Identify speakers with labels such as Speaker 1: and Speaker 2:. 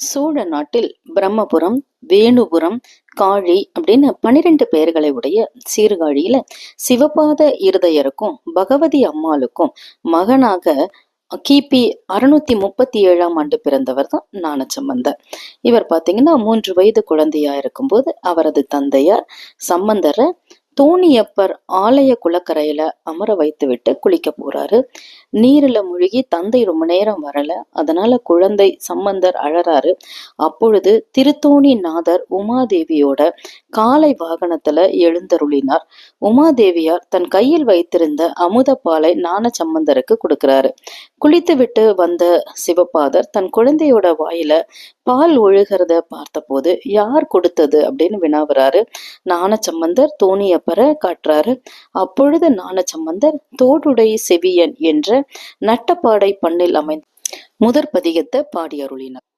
Speaker 1: சோழ நாட்டில் பிரம்மபுரம் வேணுபுரம் காழி அப்படின்னு பனிரெண்டு பெயர்களை உடைய சீர்காழியில சிவபாத இருதயருக்கும் பகவதி அம்மாளுக்கும் மகனாக கிபி அறுநூத்தி முப்பத்தி ஏழாம் ஆண்டு பிறந்தவர் தான் ஞானசம்பந்தர். இவர் பார்த்தீங்கன்னா மூன்று வயது குழந்தையா இருக்கும்போது அவரது தந்தையார் சம்பந்தரை தோணியப்பர் ஆலய குளக்கரையில அமர வைத்து விட்டு குளிக்க போறாரு. நீரில் முழுகி தந்தை ரொம்ப நேரம் வரல. அதனால குழந்தை சம்பந்தர் அழறாரு. அப்பொழுது திருத்தோணி நாதர் உமாதேவியோட காலை வாகனத்துல எழுந்தருளினார். உமாதேவியார் தன் கையில் வைத்திருந்த அமுத பாலை ஞான சம்பந்தருக்கு கொடுக்கிறாரு. குளித்துவிட்டு வந்த சிவபாதர் தன் குழந்தையோட வாயில பால் ஒழுகிறத பார்த்தபோது யார் கொடுத்தது? அப்படின்னு வினாவுறாரு. ஞானச்சம்பந்தர் தோணியப்பரை காட்டுறாரு அப்பொழுது ஞானசம்பந்தர் தோடுடை செவியன் என்ற நட்டப்பாடை பண்ணில் அமைந்த முதற் பதிகத்தை பாடி அருளினார்